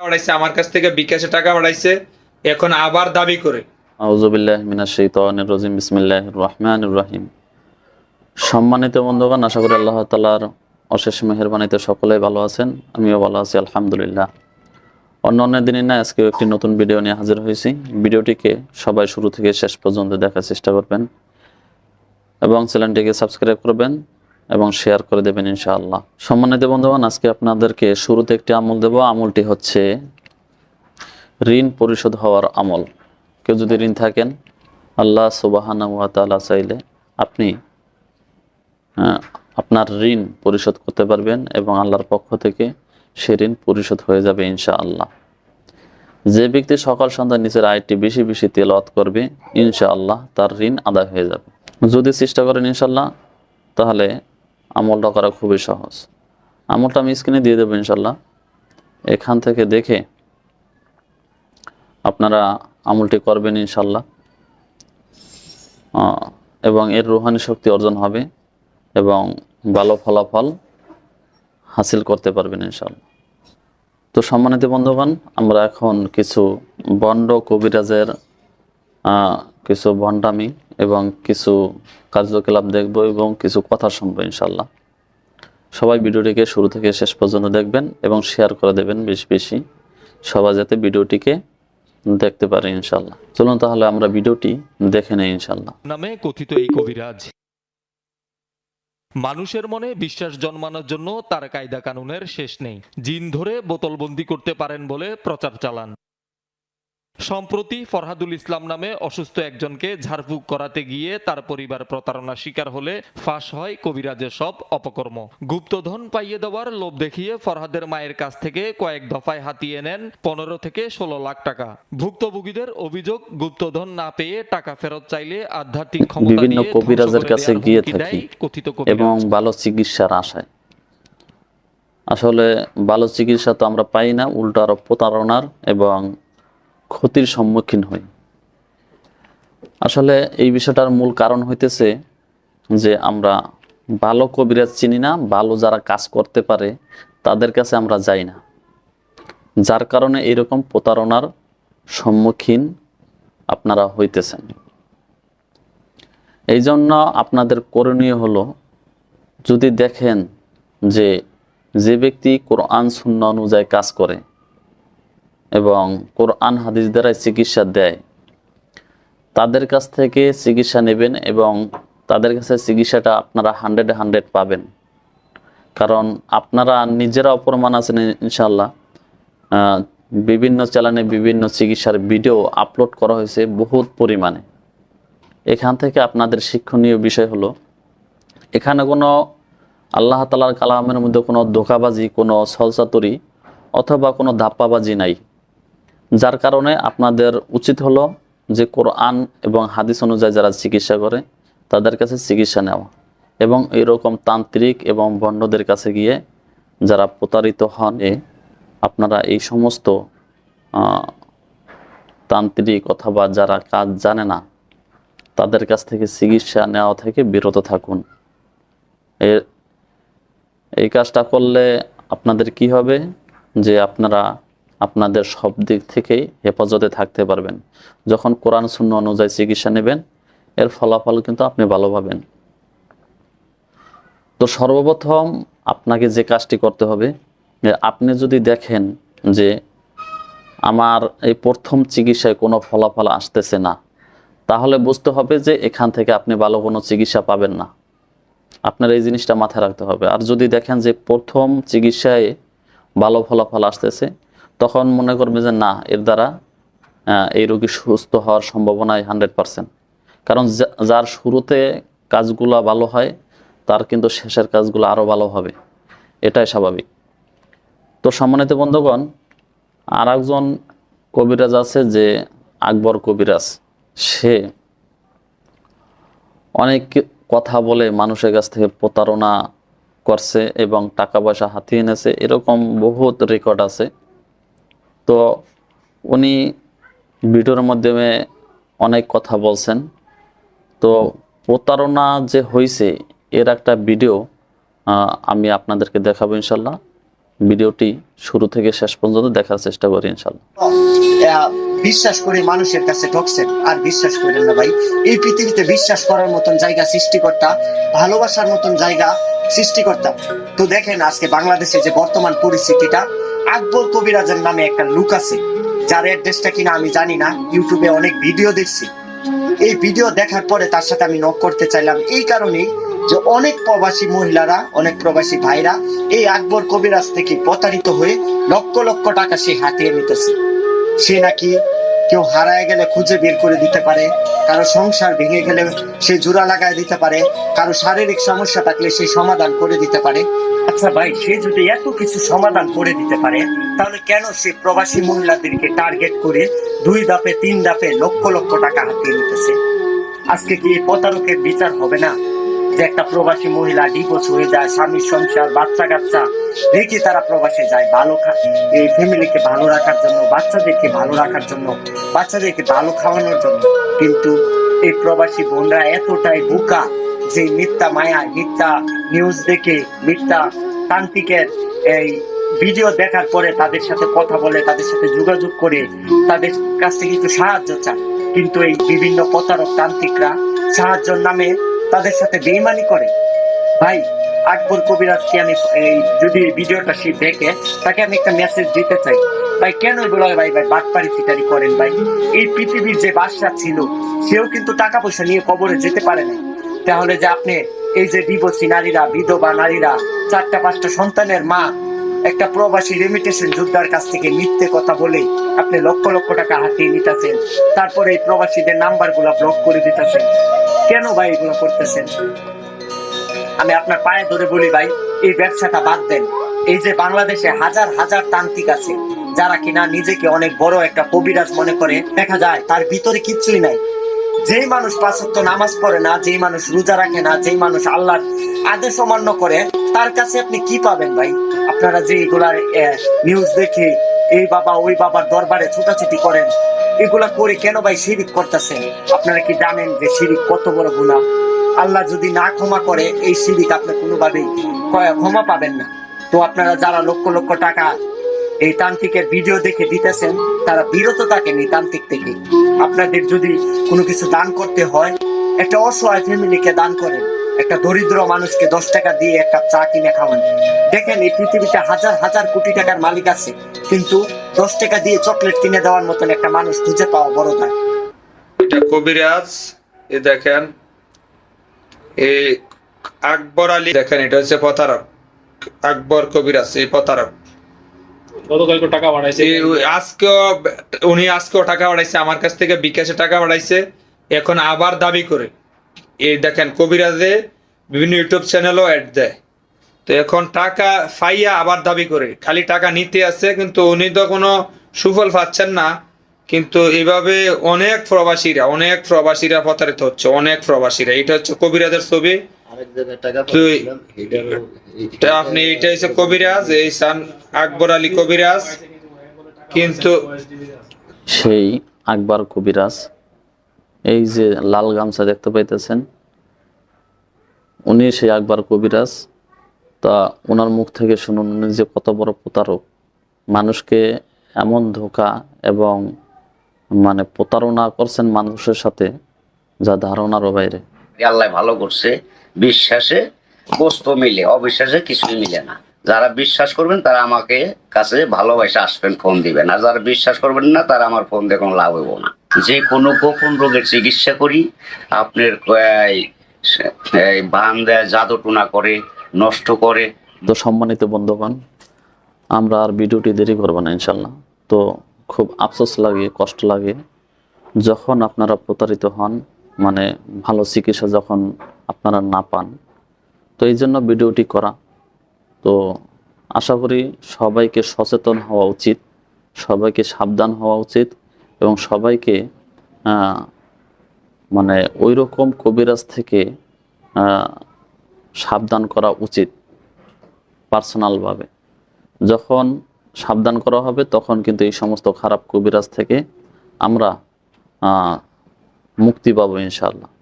বাড়াইছে আমার কাছ থেকে বিকাশে টাকা বাড়াইছে এখন আবার দাবি করে। আউজুবিল্লাহ মিনাশ শাইতানির রাজিম, বিসমিল্লাহির রহমানির রহিম। সম্মানিত বন্ধুগণ, আশা করি আল্লাহ তাআলার অশেষ মেহেরবানিতে সকলেই ভালো আছেন, আমিও ভালো আছি, আলহামদুলিল্লাহ। অন্য অন্য দিনই না আজকে একটি নতুন ভিডিও নিয়ে হাজির হয়েছি। ভিডিওটিকে সবাই শুরু থেকে শেষ পর্যন্ত দেখার চেষ্টা করবেন এবং চ্যানেলটিকে সাবস্ক্রাইব করবেন। এবং শেয়ার করে দেবেন ইনশাআল্লাহ। সম্মানিত বন্ধুগণ, আজকে আপনাদেরকে শুরুতে একটি আমল দেব। আমলটি হচ্ছে ঋণ পরিশোধ হওয়ার আমল। কেউ যদি ঋণ থাকেন, আল্লাহ সুবাহানা চাইলে আপনি আপনার ঋণ পরিশোধ করতে পারবেন এবং আল্লাহর পক্ষ থেকে সে ঋণ পরিশোধ হয়ে যাবে ইনশাআল্লাহ। যে ব্যক্তি সকাল সন্ধ্যা নিচের আয়টি বেশি বেশি তেলাওয়াত করবে, ইনশাআল্লাহ তার ঋণ আদায় হয়ে যাবে। যদি চেষ্টা করেন ইনশাল্লাহ তাহলে আমলটা করা খুবই সহজ। আমলটা আমি স্ক্রিনে দিয়ে দেবো ইনশাল্লাহ এখান থেকে দেখে আপনারা আমলটি করবেন ইনশাল্লাহ এবং এর রুহানি শক্তি অর্জন হবে এবং ভালো ফলাফল হাসিল করতে পারবেন ইনশাল্লাহ তো সম্মানিত বন্ধুগণ, আমরা এখন কিছু বন্ড কবিরাজের কিছু ভণ্ডামি এবং কিছু কার্যকলাপ দেখব এবং কিছু কথা শুনব ইনশাল্লাহ সবাই ভিডিওটিকে শুরু থেকে শেষ পর্যন্ত দেখবেন এবং শেয়ার করে দেবেন বেশি বেশি। সবাই যাতে ভিডিওটিকে দেখতে পারে ইনশাল্লাহ চলুন তাহলে আমরা ভিডিওটি দেখে নেই ইনশাল্লাহ নামে কথিত এই কবিরাজ। মানুষের মনে বিশ্বাস জন্মানোর জন্য তার কায়দা কানুনের শেষ নেই। জিন ধরে বোতলবন্দি করতে পারেন বলে প্রচার চালান। সম্প্রতি ফরহাদুল ইসলাম নামে অসুস্থ একজনকে ঝাড়ফুঁক করাতে গিয়ে তার পরিবার প্রতারণার শিকার হলে ফাঁস হয় কবিরাজের সব অপকর্ম। গুপ্তধন পাইয়ে দেওয়ার লোভ দেখিয়ে ফরহাদের মায়ের কাছ থেকে কয়েক দফায় হাতিয়ে নেন পনেরো থেকে ষোলো লাখ টাকা। ভুক্তভোগীদের অভিযোগ গুপ্তধন না পেয়ে টাকা ফেরত চাইলে আধ্যাত্মিক ক্ষমতা বিভিন্ন কবিরাজের কাছে গিয়ে থাকি কথিত এবং ভালো চিকিৎসার আশায়। আসলে ভালো চিকিৎসা তো আমরা পাই না উল্টো আরও প্রতারণার এবং ক্ষতির সম্মুখীন হই। আসলে এই বিষয়টার মূল কারণ হইতেছে যে আমরা ভালো কবিরাজ চিনি না, ভালো যারা কাজ করতে পারে তাদের কাছে আমরা যাই না। যার কারণে এরকম প্রতারণার সম্মুখীন আপনারা হইতেছেন। এই জন্য আপনাদের করণীয় হলো যদি দেখেন যে যে ব্যক্তি কোরআন শূন্য অনুযায়ী কাজ করে এবং কোরআন হাদিস দ্বারাই চিকিৎসা দেয়। তাদের কাছ থেকে চিকিৎসা নেবেন এবং তাদের কাছে চিকিৎসাটা আপনারা হান্ড্রেডে হান্ড্রেড পাবেন। কারণ আপনারা নিজেরা অপরমান আছেন ইনশাল্লাহ বিভিন্ন চ্যানেলে বিভিন্ন চিকিৎসার ভিডিও আপলোড করা হয়েছে বহুত পরিমাণে। এখান থেকে আপনাদের শিক্ষণীয় বিষয় হলো, এখানে কোনো আল্লাহ তালার কালামের মধ্যে কোনো ধোকাবাজি, কোনো সলসাতুরি অথবা কোনো ধাপ্পাবাজি নাই। যার কারণে আপনাদের উচিত হলো যে কোরআন এবং হাদিস অনুযায়ী যারা চিকিৎসা করে, তাদের কাছে চিকিৎসা নেওয়া। এবং এরকম তান্ত্রিক এবং বন্ডদের কাছে গিয়ে যারা প্রতারিত হন আপনারা এই সমস্ত তান্ত্রিক অথবা যারা কাজ জানে না, তাদের কাছ থেকে চিকিৎসা নেওয়া থেকে বিরত থাকুন। এর এই কাজটা করলে আপনাদের কি হবে? যে আপনারা আপনাদের সব দিক থেকেই হেফাজতে থাকতে পারবেন। যখন কোরআন শূন্য অনুযায়ী চিকিৎসা নেবেন, এর ফলাফল কিন্তু আপনি ভালো পাবেন। তো সর্বপ্রথম আপনাকে যে কাজটি করতে হবে আপনি যদি দেখেন যে আমার এই প্রথম চিকিৎসায় কোনো ফলাফল আসতেছে না, তাহলে বুঝতে হবে যে এখান থেকে আপনি ভালো কোনো চিকিৎসা পাবেন না। আপনার এই জিনিসটা মাথায় রাখতে হবে। আর যদি দেখেন যে প্রথম চিকিৎসায় ভালো ফলাফল আসতেছে তখন মনে করবে যে না, এর দ্বারা এই রোগী সুস্থ হওয়ার সম্ভাবনাই হান্ড্রেড পারসেন্ট। কারণ যার শুরুতে কাজগুলো ভালো হয়, তার কিন্তু শেষের কাজগুলো আরও ভালো হবে। এটাই স্বাভাবিক। তো সম্মানিত বন্ধুগণ আর একজন কবিরাজ আছে যে আকবর কবিরাজ। সে অনেক কথা বলে মানুষের কাছ থেকে প্রতারণা করছে এবং টাকা পয়সা হাতিয়ে এনেছে। এরকম বহুত রেকর্ড আছে। তো উনি ভিডিওর মাধ্যমে অনেক কথা বলছেন। তো প্রতারণা যে হয়েছে এর একটা ভিডিও আমি আপনাদেরকে দেখাবো ইনশাল্লাহ। ভিডিওটি শুরু থেকে শেষ পর্যন্ত দেখার চেষ্টা করি ইনশাল্লাহ। বিশ্বাস করে মানুষের কাছে ঠকছেন আর বিশ্বাস করেন না ভাই। এই পৃথিবীতে বিশ্বাস করার মতন জায়গা সৃষ্টিকর্তা, ভালোবাসার মতন জায়গা সৃষ্টিকর্তা। তো দেখেন আজকে বাংলাদেশে যে বর্তমান পরিস্থিতিটা আকবর কবিরাজের নামে একটা লুক আছে। যার অ্যাড্রেসটা কিনা আমি জানি না ইউটিউবে অনেক ভিডিও দেখছি। এই ভিডিও দেখার পরে তার সাথে আমি নক করতে চাইলাম। এই কারণেই যে অনেক প্রবাসী মহিলারা, অনেক প্রবাসী ভাইরা এই আকবর কবিরাজ থেকে প্রতারিত হয়ে লক্ষ লক্ষ টাকা সে হাতিয়ে নিতেছে। সে নাকি কেউ হারায় গেলে খুঁজে বের করে দিতে পারে, কারও সংসার ভেঙে গেলে সে জোড়া লাগায় দিতে পারে, কারও শারীরিক সমস্যা থাকলে সে সমাধান করে দিতে পারে। আচ্ছা ভাই, সে যদি এত কিছু সমাধান করে দিতে পারে, তাহলে কেন সে প্রবাসী মহিলাদেরকে টার্গেট করে দুই ধাপে, তিন ধাপে লক্ষ লক্ষ টাকা হাতিয়ে নিতেছে? আজকে কি প্রতারকের বিচার হবে না? যে একটা প্রবাসী মহিলা ডিভোর্স হয়ে যায়, স্বামীর সংসার বাচ্চা কাচ্চা রেখে তারা প্রবাসে যায়, ভালো এই ফ্যামিলিকে ভালো রাখার জন্য, বাচ্চাদেরকে ভালো রাখার জন্য, বাচ্চাদেরকে ভালো খাওয়ানোর জন্য। কিন্তু এই প্রবাসী বোনরা এতটাই বোকা যে মিথ্যা মায়া, মিথ্যা নিউজ দেখে, মিথ্যা তান্ত্রিকের এই ভিডিও দেখার পরে তাদের সাথে কথা বলে, তাদের সাথে যোগাযোগ করে, তাদের কাছ থেকে একটু সাহায্য চায়। কিন্তু এই বিভিন্ন প্রতারক তান্ত্রিকরা সাহায্যের নামে তাদের সাথে বেইমানি করে। ভাই, আকবর কবিরাজকে আমি এই যদি ভিডিওটা সে দেখে, তাকে আমি একটা মেসেজ দিতে চাই। ভাই, কেন এগুলো ভাই ভাই, বাটপারি ফিটারি করেন ভাই। এই পৃথিবীর যে বাদশা ছিল, সেও কিন্তু টাকা পয়সা নিয়ে কবরে যেতে পারে না তাহলে যে আপনি এই যে ডিভোর্সি নারীরা, বিধবা নারীরা চারটা পাঁচটা সন্তানের মা একটা প্রবাসী রেমিটেশন যোদ্ধার কাছ থেকে মিথ্যে কথা বলে আপনি লক্ষ লক্ষ টাকা হাতিয়ে নিতেছেন। তারপরে এই প্রবাসীদের নাম্বারগুলা ব্লক করে দিতেছেন। কেন ভাই এগুলো করতেছেন? আমি আপনার পায়ে ধরে বলি ভাই, এই ব্যবসাটা বাদ দেন। এই যে বাংলাদেশে হাজার হাজার তান্ত্রিক আছে, যারা কিনা নিজেকে অনেক বড় একটা কবিরাজ মনে করে, দেখা যায় তার ভিতরে কিচ্ছুই নাই। যেই মানুষ পাঁচত্ব নামাজ পড়ে না, যেই মানুষ রোজা রাখে না, যেই মানুষ আল্লাহর আদেশ অমান্য করে, তার কাছে আপনি কি পাবেন ভাই? আপনারা যে এগুলার নিউজ দেখে এই বাবা, ওই বাবার দরবারে ছুটাছুটি করেন, এগুলা করে কেন ভাই শিরিক করতেছেন? আপনারা কি জানেন যে শিরিক কত বড় গুণা আল্লাহ যদি না ক্ষমা করে, এই শিরিক আপনি কোনোভাবেই ক্ষমা পাবেন না। তো আপনারা যারা লক্ষ লক্ষ টাকা এই তান্ত্রিকের ভিডিও দেখে দিতেছেন, তারা বিরত থাকেন এই তান্ত্রিক থেকে। আপনাদের যদি কোনো কিছু দান করতে হয়, একটা অসহায় ফ্যামিলিকে দান করেন। একটা দরিদ্র মানুষকে দশ টাকা দিয়ে এক কাপ চা কিনে খাওয়ান। দেখেন, এই পৃথিবীতে হাজার হাজার কোটি টাকার মালিক আছে, কিন্তু দশ টাকা দিয়ে চকলেট কিনে দেওয়ার মতন একটা মানুষ খুঁজে পাওয়া বড় দায়। এটা কবিরাজ, এ দেখেন এই আকবর আলী, দেখেন, এটা হচ্ছে প্রতারক, আকবর কবিরাজ, এই প্রতারক। গতকালকে টাকা বাড়াইছে। এই আজকেও উনি আজকেও টাকা বাড়াইছে, আমার কাছ থেকে বিকাশে টাকা বাড়াইছে, এখন আবার দাবি করে। এই দেখেন, কবিরাজে বিভিন্ন ইউটিউব চ্যানেলও অ্যাড দেয়। তো এখন টাকা ফাইয়া আবার দাবি করে, খালি টাকা নিতে আছে, কিন্তু উনি তো কোনো সুফল পাচ্ছেন না। কিন্তু এভাবে অনেক প্রবাসীরা অনেক প্রবাসীরা প্রতারিত হচ্ছে, অনেক প্রবাসীরা। এটা হচ্ছে কবিরাজের ছবি। আপনি এটা হচ্ছে কবিরাজ এই সান আকবর আলী কবিরাজ কিন্তু সেই আকবর কবিরাজ এই যে লাল গামছা দেখতে পাইতেছেন উনি সেই আকবর কবিরাজ তা ওনার মুখ থেকে শুনুন উনি যে কত বড় প্রতারক। মানুষকে এমন ধোকা এবং মানে প্রতারণা করছেন মানুষের সাথে যা ধারণারও বাইরে। আল্লাহ ভালো করছে। বিশ্বাসে, বস্তু মিলে, অবিশ্বাসে কিছুই মিলে না। যারা বিশ্বাস করবেন, তারা আমাকে কাছে ভালোবাসে আসবেন, ফোন দিবেন। আর যারা বিশ্বাস করবেন না, তারা আমার ফোন দিয়ে কোনো লাভ হইব না। যে কোনো গোপন রোগের চিকিৎসা করি, আপনার বান দেয় জাদু টুনা করে, নষ্ট করে। তো সম্মানিত বন্ধুগণ, আমরা আর ভিডিওটি দেরি করব না, ইনশাল্লাহ। তো খুব আফসোস লাগে, কষ্ট লাগে। যখন আপনারা প্রতারিত হন মানে ভালো চিকিৎসা যখন আপনারা না পান, তো এই জন্য ভিডিওটি করা। তো আশা করি সবাইকে সচেতন হওয়া উচিত, সবাইকে সাবধান হওয়া উচিত এবং সবাইকে মানে ওই রকম কবিরাজ থেকে সাবধান করা উচিত পার্সোনালভাবে। যখন সাবধান করা হবে, তখন কিন্তু এই সমস্ত খারাপ কবিরাজ থেকে আমরা মুক্তি পাবো ইনশাল্লাহ